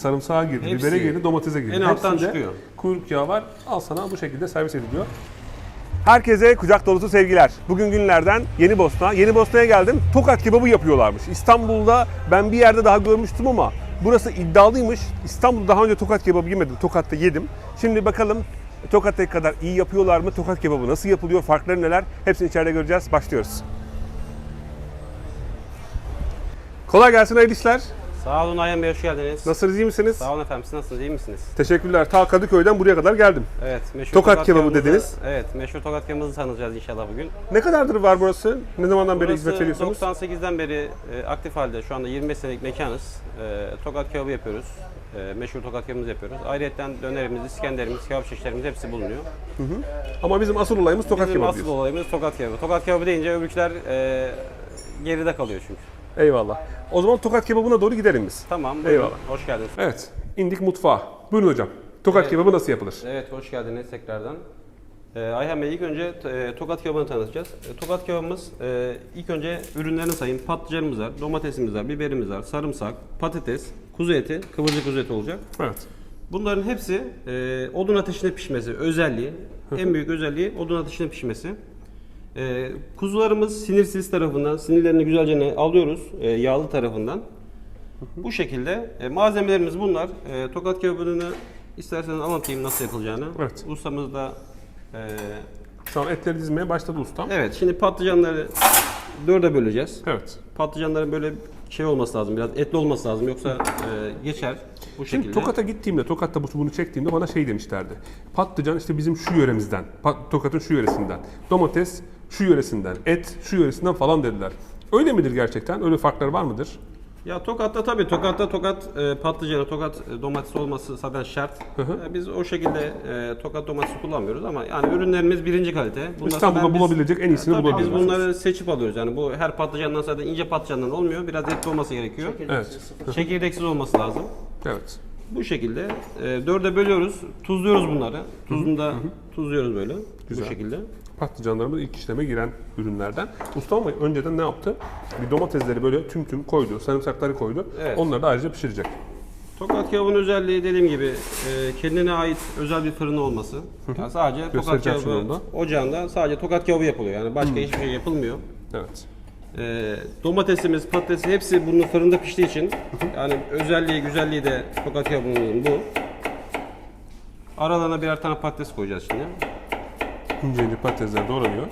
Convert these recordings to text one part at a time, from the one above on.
Sarımsağa girdi, Hepsi. bibere girdi, domatese girdi. En alttan Hepsinde çıkıyor. Kuyruk yağı var. Al sana bu şekilde servis ediliyor. Herkese kucak dolusu sevgiler. Bugün günlerden Yeni Bosna. Yeni Bosna'ya geldim. Tokat kebabı yapıyorlarmış. İstanbul'da ben bir yerde daha görmüştüm ama burası iddialıymış. İstanbul'da daha önce tokat kebabı yemedim. Tokat'ta yedim. Şimdi bakalım Tokat'taki kadar iyi yapıyorlar mı? Tokat kebabı nasıl yapılıyor? Farkları neler? Hepsini içeride göreceğiz. Başlıyoruz. Kolay gelsin hayırlı işler. Sağ olun Ayhan Bey hoş geldiniz. Nasılsınız iyi misiniz? Sağ olun efendim siz nasılsınız iyi misiniz? Teşekkürler. Ta Kadıköy'den buraya kadar geldim. Evet meşhur Tokat kebabı kebabımızı- dediniz. Evet meşhur tokat kebabımızı tanıyacağız inşallah bugün. Ne kadardır var burası? Ne zamandan beri hizmet veriyorsunuz? 98'den beri e, aktif halde şu anda 25 senelik mekanız. E, tokat kebabı yapıyoruz. E, meşhur tokat kebabımızı yapıyoruz. Ayrıca dönerimiz, İskenderimiz, kebap çeşitlerimiz hepsi bulunuyor. Ama bizim asıl olayımız tokat Bizim kebabı asıl diyorsun. olayımız tokat kebabı. Tokat kebabı deyince öbürküler e, geride kalıyor çünkü. Eyvallah. O zaman tokat kebabına doğru gidelim biz. Tamam buyurun. Eyvallah. Hoş geldiniz. Evet. indik mutfağa. Buyurun hocam. Tokat Evet. kebabı nasıl yapılır? Evet, hoş geldiniz tekrardan. Ee, Ayhan Bey ilk önce e, tokat kebabını tanıtacağız. E, tokat kebabımız e, ilk önce ürünlerini sayayım. Patlıcanımız var, domatesimiz var, biberimiz var, sarımsak, patates, kuzu eti, kıvırcık kuzu eti olacak. Evet. Bunların hepsi e, odun ateşinde pişmesi özelliği. en büyük özelliği odun ateşinde pişmesi. E, kuzularımız sinirsiz tarafından, sinirlerini güzelce alıyoruz e, yağlı tarafından. Bu şekilde e, malzemelerimiz bunlar. E, tokat kebabını isterseniz anlatayım nasıl yapılacağını. Evet. Ustamız da e, Şu an etleri dizmeye başladı ustam. evet şimdi patlıcanları dörde böleceğiz. Evet. Patlıcanların böyle şey olması lazım biraz etli olması lazım yoksa e, geçer bu Şimdi şekilde. Tokat'a gittiğimde, Tokat'ta bu- bunu çektiğimde bana şey demişlerdi. Patlıcan işte bizim şu yöremizden, Tokat'ın şu yöresinden. Domates şu yöresinden, et şu yöresinden falan dediler. Öyle midir gerçekten? Öyle farkları var mıdır? Ya Tokat'ta tabii Tokat'ta Tokat e, patlıcanı, Tokat e, domatesi olması zaten şart. hı. E, biz o şekilde e, Tokat domatesi kullanmıyoruz ama yani ürünlerimiz birinci kalite. Bunlar İstanbul'da biz- bulabilecek en iyisini Tabii biz bulabiliyoruz. bunları seçip alıyoruz. Yani bu her patlıcandan zaten ince patlıcandan olmuyor. Biraz etli olması gerekiyor. Evet. Çekirdeksiz olması lazım. Evet. Bu şekilde e, dörde bölüyoruz. Tuzluyoruz bunları. Tuzunu da tuzluyoruz böyle. Güzel. Bu şekilde. Patlıcanlarımız ilk işleme giren ürünlerden. Usta ama önceden ne yaptı? Bir domatesleri böyle tüm tüm koydu, sarımsakları koydu. Evet. Onları da ayrıca pişirecek. Tokat kebabının özelliği dediğim gibi e, kendine ait özel bir fırını olması. Yani sadece tokat kebabı ocağında sadece tokat kebabı yapılıyor. Yani başka hiçbir şey yapılmıyor. Evet. E, domatesimiz, patatesi hepsi bunun fırında piştiği için yani özelliği, güzelliği de tokat kebabının bu. Aralarına birer tane patates koyacağız şimdi. İnce ince patatesler doğranıyor.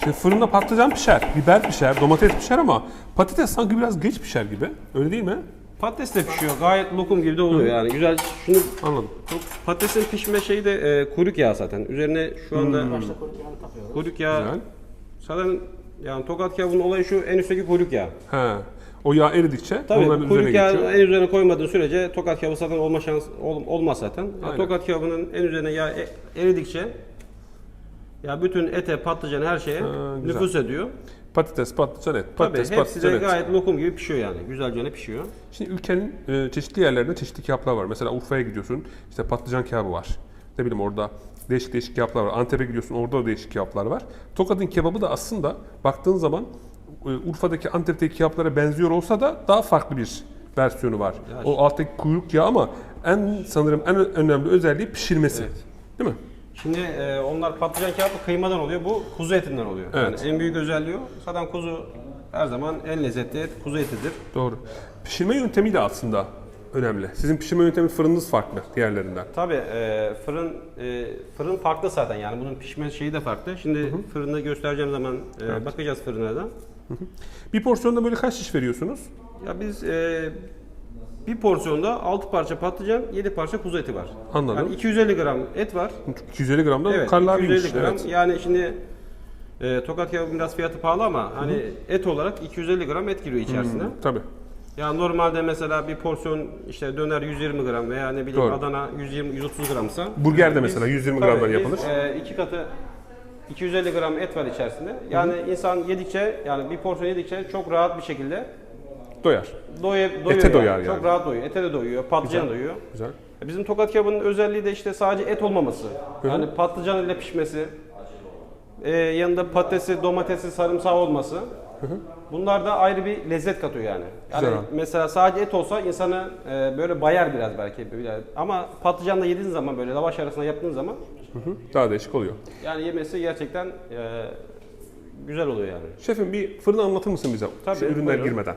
Şimdi fırında patlıcan pişer, biber pişer, domates pişer ama patates sanki biraz geç pişer gibi. Öyle değil mi? Patates de pişiyor. Gayet lokum gibi de oluyor yani. Güzel. Şunu Anladım. patatesin pişme şeyi de e, kuyruk yağı zaten. Üzerine şu anda kuyruk yağı Güzel. zaten yani tokat kebabının olayı şu en üstteki kuyruk yağı. He. O yağ eridikçe Tabii onların üzerine kuyruk yağı geçiyor. en üzerine koymadığın sürece tokat kebabı zaten olma şans ol- olmaz zaten. Ya Aynen. tokat kebabının en üzerine yağ e- eridikçe ya bütün ete, patlıcan her şeye Ha, güzel. nüfus ediyor. Patates, patlıcan et. Tabii Patates, hepsi patlıcan de et. gayet lokum gibi pişiyor yani. Güzelce pişiyor. Şimdi ülkenin e, çeşitli yerlerinde çeşitli kebaplar var. Mesela Urfa'ya gidiyorsun, işte patlıcan kebabı var. Ne bileyim orada değişik değişik kebaplar var. Antep'e gidiyorsun, orada da değişik kebaplar var. Tokat'ın kebabı da aslında baktığın zaman e, Urfa'daki, Antep'teki kebaplara benziyor olsa da daha farklı bir versiyonu var. O alttaki kuyruk yağı ama en sanırım en önemli özelliği pişirmesi. Değil mi? Şimdi e, onlar patlıcan kebabı kıymadan oluyor. Bu kuzu etinden oluyor. Evet. Yani en büyük özelliği o. Zaten kuzu her zaman en lezzetli et kuzu etidir. Doğru. Pişirme yöntemi de aslında önemli. Sizin pişirme yöntemi fırınınız farklı diğerlerinden. Tabii e, fırın e, fırın farklı zaten yani bunun pişme şeyi de farklı. Şimdi fırında göstereceğim zaman e, bakacağız fırına da. Bir porsiyonda böyle kaç şiş veriyorsunuz? Ya biz e, bir porsiyonda 6 parça patlıcan, 7 parça kuzu eti var. Anladım. Yani 250 gram et var. 250 gramdan Evet, karlar 250 gram. Evet. Yani şimdi e, tokat kebabı biraz fiyatı pahalı ama hani et olarak 250 gram et giriyor içerisine. Tabii. Ya normalde mesela bir porsiyon işte döner 120 gram veya ne bileyim Doğru. Adana 120 130 gramsa. Burger de biz- mesela 120 tabii gramdan biz, yapılır. e, iki katı 250 gram et var içerisinde. Yani insan yedikçe yani bir porsiyon yedikçe çok rahat bir şekilde Doyar. doya, doyuyor. Ete yani. doyar yani. Çok rahat doyuyor. Ete de doyuyor, patlıcan doyuyor. Güzel. Bizim tokat kebabının özelliği de işte sadece et olmaması. Yani patlıcan ile pişmesi, e, yanında patatesi, domatesi, sarımsağı olması. Bunlar da ayrı bir lezzet katıyor yani. Yani Güzel mesela sadece et olsa insanı e, böyle bayar biraz belki. Böyle. Ama patlıcanla yediğin zaman böyle lavaş arasında yaptığın zaman. Daha değişik oluyor. yani yemesi gerçekten e, güzel oluyor yani. Şefim bir fırını anlatır mısın bize? Tabii, Şu ürünler buyurun. girmeden.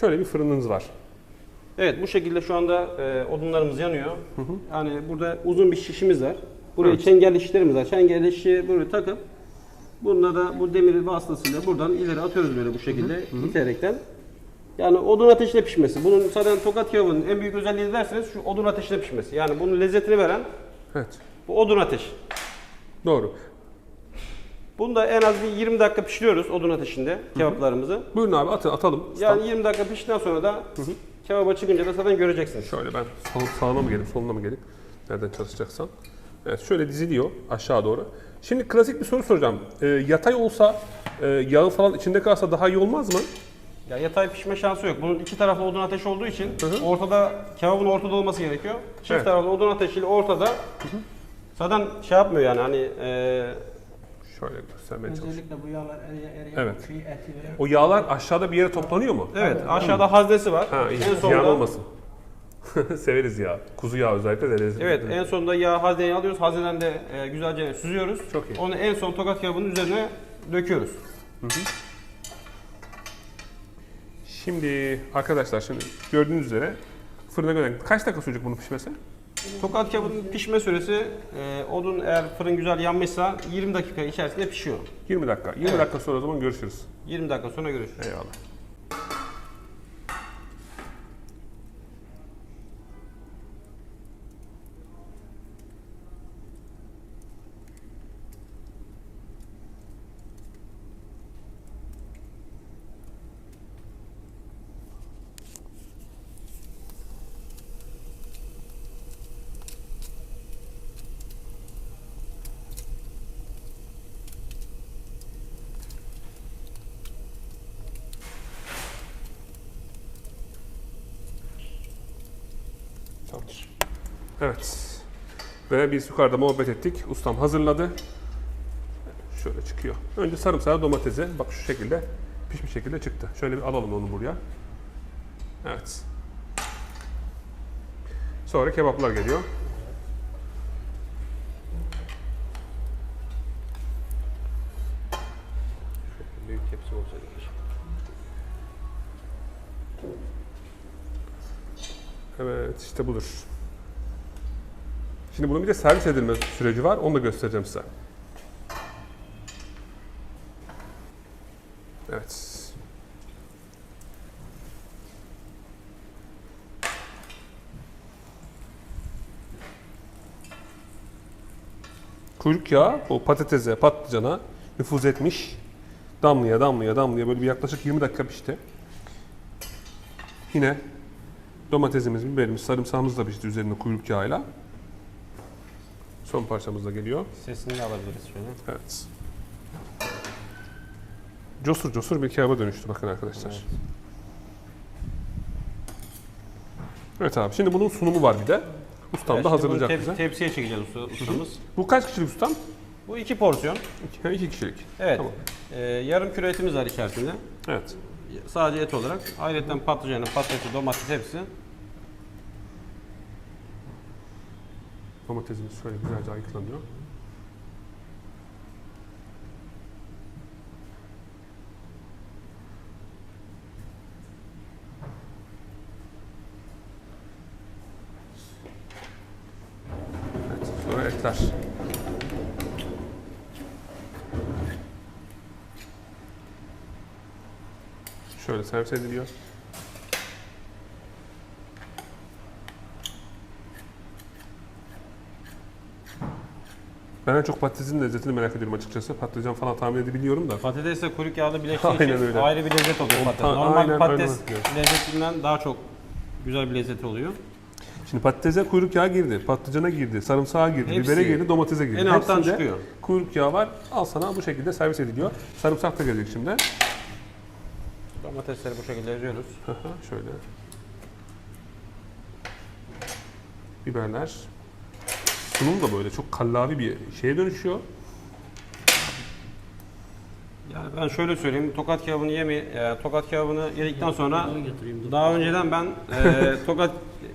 Şöyle bir fırınınız var. Evet bu şekilde şu anda e, odunlarımız yanıyor. Yani burada uzun bir şişimiz var. Buraya Evet. çengelli şişlerimiz var. Çengelli şişi böyle takıp bununla da bu demir vasıtasıyla buradan ileri atıyoruz böyle bu şekilde iterekten. Yani odun ateşinde pişmesi. Bunun zaten tokat kebabının en büyük özelliği derseniz şu odun ateşinde pişmesi. Yani bunun lezzetini veren Evet. bu odun ateş. Doğru. Bunu da en az bir 20 dakika pişiriyoruz odun ateşinde kebaplarımızı. Buyurun abi atın, atalım. Yani 20 dakika piştikten sonra da kebaba çıkınca da zaten göreceksiniz. Şöyle ben sağ, sağına mı gelip soluna mı gelip nereden çalışacaksan. Evet şöyle diziliyor aşağı doğru. Şimdi klasik bir soru soracağım. Ee, yatay olsa e, yağı falan içinde kalsa daha iyi olmaz mı? Ya yatay pişme şansı yok. Bunun iki taraflı odun ateşi olduğu için ortada kebabın ortada olması gerekiyor. Çift Evet. taraflı odun ateşiyle ortada. Zaten şey yapmıyor yani hani e, Şöyle göstermeye çalışayım. Özellikle bu yağlar eriye eriye Evet. çiğ eti ve O yağlar aşağıda bir yere toplanıyor mu? evet aşağıda haznesi var. Ha iyi. en Ziyan sonunda olmasın. Severiz ya. Kuzu yağı özellikle de lezzetli. Evet en sonunda yağ hazneyi alıyoruz. Hazneden de e, güzelce süzüyoruz. Çok iyi. Onu en son tokat kebabının üzerine döküyoruz. Şimdi arkadaşlar şimdi gördüğünüz üzere fırına gönderen kaç dakika sürecek bunun pişmesi? Tokat kebabının pişme süresi e, odun eğer fırın güzel yanmışsa 20 dakika içerisinde pişiyor. 20 dakika. 20 Evet. dakika sonra o zaman görüşürüz. 20 dakika sonra görüşürüz. Eyvallah. Tamamdır. Evet. Ve biz yukarıda muhabbet ettik. Ustam hazırladı. Şöyle çıkıyor. Önce sarımsağı, domatesi. Bak şu şekilde pişmiş şekilde çıktı. Şöyle bir alalım onu buraya. Evet. Sonra kebaplar geliyor. İşte budur. Şimdi bunun bir de servis edilme süreci var. Onu da göstereceğim size. Evet. Kuyruk yağı o patatese, patlıcana nüfuz etmiş. Damlaya, damlaya, damlaya böyle bir yaklaşık 20 dakika pişti. Yine Domatesimiz, biberimiz, sarımsağımız da pişti üzerine kuyruk yağıyla. Son parçamız da geliyor. Sesini de alabiliriz şöyle. Evet. Cosur cosur bir kebaba dönüştü bakın arkadaşlar. Evet. abi şimdi bunun sunumu var bir de. Ustam Evet, da hazırlayacak tep- bize. Tepsiye çekeceğiz usta, ustamız. Bu kaç kişilik ustam? Bu iki porsiyon. İki, iki kişilik. Evet. Tamam. Ee, yarım kilo etimiz var içerisinde. Evet. Sadece et olarak. Ayrıca patlıcanı, patatesi, domates hepsi. Domatesimiz şöyle güzelce ayıklanıyor. Evet, sonra etler. Şöyle servis ediliyor. Ben en çok patatesin lezzetini merak ediyorum açıkçası. Patlıcan falan tahmin edebiliyorum da. Patatesle kuyruk yağlı birleştiği Aynen için öyle. ayrı bir lezzet oluyor patates. ta- Normal aynen, patates aynen. lezzetinden daha çok güzel bir lezzeti oluyor. Şimdi patatese kuyruk yağı girdi, patlıcana girdi, sarımsağa girdi, Hepsi bibere girdi, domatese girdi. en alttan Hepsinde çıkıyor. Kuyruk yağı var. Al sana bu şekilde servis ediliyor. Sarımsak da gelecek şimdi. Domatesleri bu şekilde eziyoruz. Şöyle. Biberler. Sunum da böyle çok kallavi bir şeye dönüşüyor. Yani Ben şöyle söyleyeyim, tokat kebabını yeme, e, tokat kebabını yedikten sonra daha önceden ben e, tokat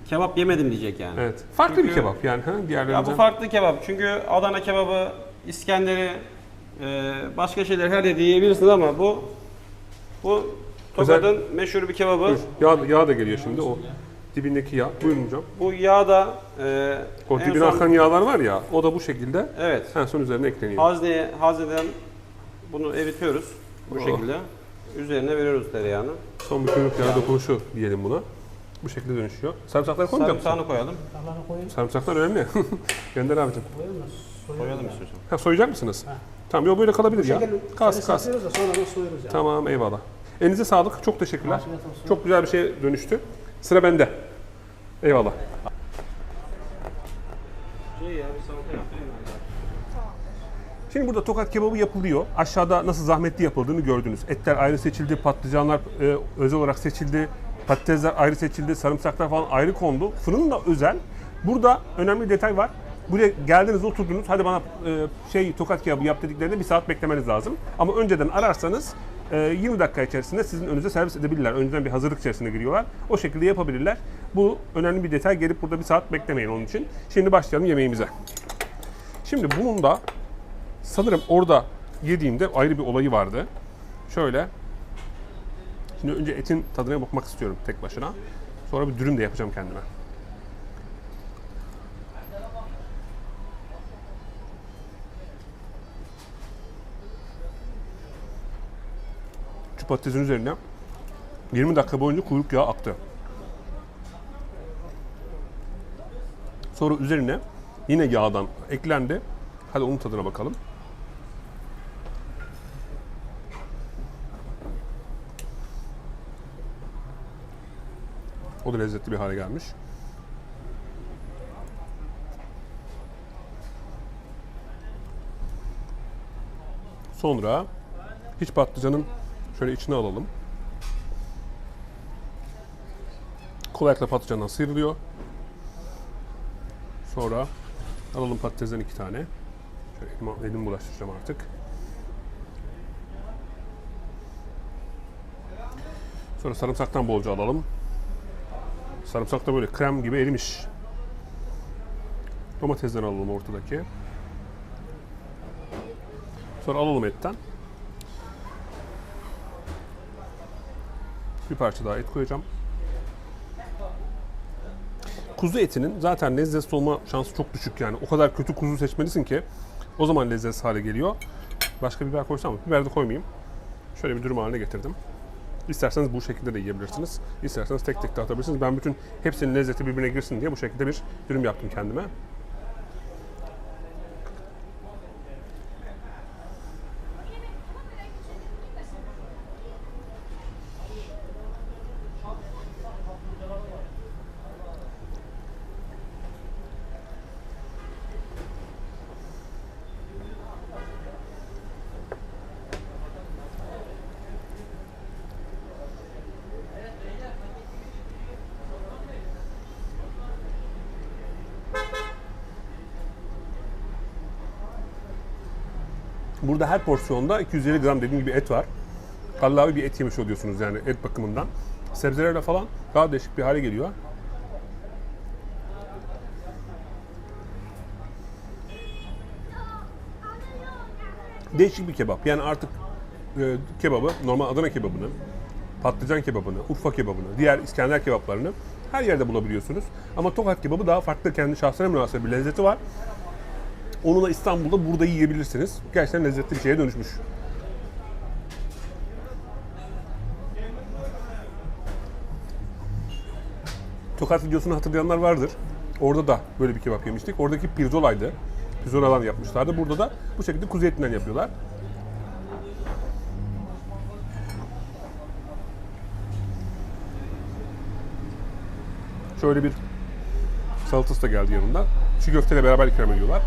kebap yemedim diyecek yani. Evet. Farklı bir Çünkü- kebap yani ha Ya diğerlerinden. bu farklı kebap çünkü Adana kebabı, İskender'i, e, başka şeyler her yerde yiyebilirsiniz ama bu bu Tokat'ın meşhur bir kebabı. Buyur. Yağ, yağ da geliyor şimdi o dibindeki yağ. Buyurun hocam. Bu yağda e, O en dibine son- akan yağlar var ya o da bu şekilde Evet. en son üzerine ekleniyor. Hazneye, hazneden bunu eritiyoruz bu Oh. şekilde. Üzerine veriyoruz tereyağını. Son bir kuyruk yağı dokunuşu diyelim buna. Bu şekilde dönüşüyor. Sarımsakları koymayacak mısın? Sarımsağını koyalım. Allah'ını koyayım. Sarımsaklar önemli. Gönder abicim. Koyalım mı? Koyalım istiyorsan. Ha, soyacak mısınız? Tamam yok böyle kalabilir ya. Şeker, Kas kas. Satıyoruz da sonradan soyuyoruz yani. Tamam eyvallah. Elinize sağlık. Çok teşekkürler. Afiyet olsun. Çok güzel bir şey dönüştü. Sıra bende. Eyvallah. Şey Şimdi burada tokat kebabı yapılıyor. Aşağıda nasıl zahmetli yapıldığını gördünüz. Etler ayrı seçildi, patlıcanlar e, özel olarak seçildi, patatesler ayrı seçildi, sarımsaklar falan ayrı kondu. Fırın da özel. Burada önemli detay var. Buraya geldiniz, oturdunuz. Hadi bana e, şey tokat kebabı yap dediklerinde bir saat beklemeniz lazım. Ama önceden ararsanız e, 20 dakika içerisinde sizin önünüze servis edebilirler. Önceden bir hazırlık içerisine giriyorlar. O şekilde yapabilirler. Bu önemli bir detay. Gelip burada bir saat beklemeyin onun için. Şimdi başlayalım yemeğimize. Şimdi bunun da sanırım orada yediğimde ayrı bir olayı vardı. Şöyle. Şimdi önce etin tadına bakmak istiyorum tek başına. Sonra bir dürüm de yapacağım kendime. Patatesin üzerine 20 dakika boyunca kuyruk yağı aktı. Sonra üzerine yine yağdan eklendi. Hadi onun tadına bakalım. O da lezzetli bir hale gelmiş. Sonra hiç patlıcanın şöyle içine alalım. Kolaylıkla patlıcandan sıyrılıyor. Sonra alalım patatesten iki tane. Şöyle elimi, elimi bulaştıracağım artık. Sonra sarımsaktan bolca alalım. Sarımsak da böyle krem gibi erimiş. Domatesden alalım ortadaki. Sonra alalım etten. Bir parça daha et koyacağım. Kuzu etinin zaten lezzetli olma şansı çok düşük yani. O kadar kötü kuzu seçmelisin ki o zaman lezzetli hale geliyor. Başka biber koysam mı? Biber de koymayayım. Şöyle bir dürüm haline getirdim. İsterseniz bu şekilde de yiyebilirsiniz. İsterseniz tek tek de atabilirsiniz. Ben bütün hepsinin lezzeti birbirine girsin diye bu şekilde bir dürüm yaptım kendime. Burada her porsiyonda 250 gram dediğim gibi et var. Kallavi bir et yemiş oluyorsunuz yani et bakımından. Sebzelerle falan daha değişik bir hale geliyor. Değişik bir kebap. Yani artık e, kebabı, normal Adana kebabını, patlıcan kebabını, Urfa kebabını, diğer İskender kebaplarını her yerde bulabiliyorsunuz. Ama Tokat kebabı daha farklı kendi şahsına münasır bir lezzeti var. Onu da İstanbul'da burada yiyebilirsiniz. Gerçekten lezzetli bir şeye dönüşmüş. Tokat videosunu hatırlayanlar vardır. Orada da böyle bir kebap yemiştik. Oradaki pirzolaydı. Pirzoladan yapmışlardı. Burada da bu şekilde kuzu etinden yapıyorlar. Şöyle bir salatası da geldi yanında. Çiğ köfteyle beraber ikram ediyorlar.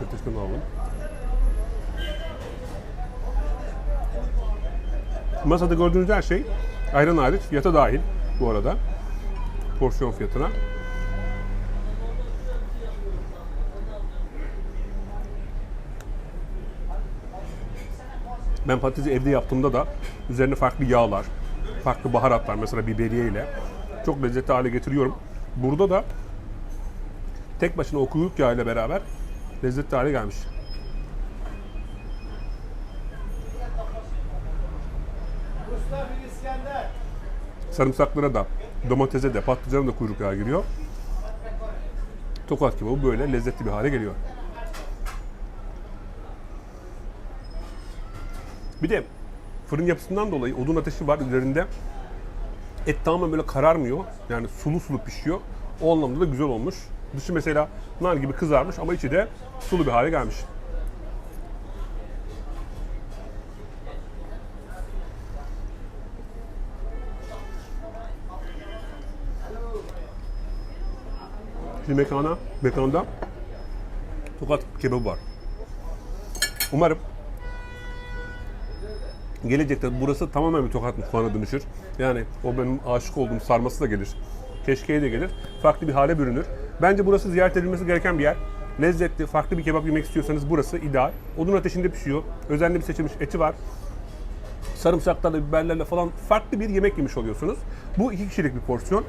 Köftesini alalım. Masada gördüğünüz her şey ayran hariç fiyata dahil bu arada. Porsiyon fiyatına. Ben patatesi evde yaptığımda da üzerine farklı yağlar, farklı baharatlar mesela biberiye ile çok lezzetli hale getiriyorum. Burada da tek başına o kuyruk yağı ile beraber lezzetli hale gelmiş. Sarımsaklara da, domatese de, patlıcana da kuyruk yağı giriyor. Tokat kebabı böyle lezzetli bir hale geliyor. Bir de fırın yapısından dolayı odun ateşi var üzerinde. Et tamamen böyle kararmıyor. Yani sulu sulu pişiyor. O anlamda da güzel olmuş. Dışı mesela nar gibi kızarmış ama içi de sulu bir hale gelmiş. Şimdi mekana, mekanda tokat kebabı var. Umarım gelecekte burası tamamen bir tokat mutfağına dönüşür. Yani o benim aşık olduğum sarması da gelir. Keşkeye de gelir. Farklı bir hale bürünür. Bence burası ziyaret edilmesi gereken bir yer. Lezzetli, farklı bir kebap yemek istiyorsanız burası ideal. Odun ateşinde pişiyor. Özenli bir seçilmiş eti var. Sarımsaklarla, biberlerle falan farklı bir yemek yemiş oluyorsunuz. Bu iki kişilik bir porsiyon.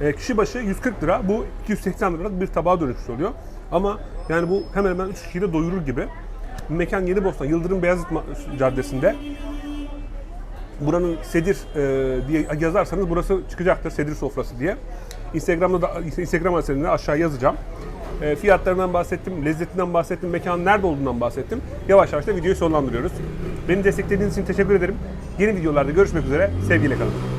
E, kişi başı 140 lira. Bu 280 liralık bir tabağa dönüşmüş oluyor. Ama yani bu hemen hemen 3 kişiyi de doyurur gibi. Mekan Yeni Bostan, Yıldırım Beyazıt Caddesi'nde. Buranın Sedir e, diye yazarsanız burası çıkacaktır Sedir sofrası diye. Instagram'da da Instagram adresini aşağı yazacağım. E, fiyatlarından bahsettim, lezzetinden bahsettim, mekanın nerede olduğundan bahsettim. Yavaş yavaş da videoyu sonlandırıyoruz. Beni desteklediğiniz için teşekkür ederim. Yeni videolarda görüşmek üzere. Sevgiyle kalın.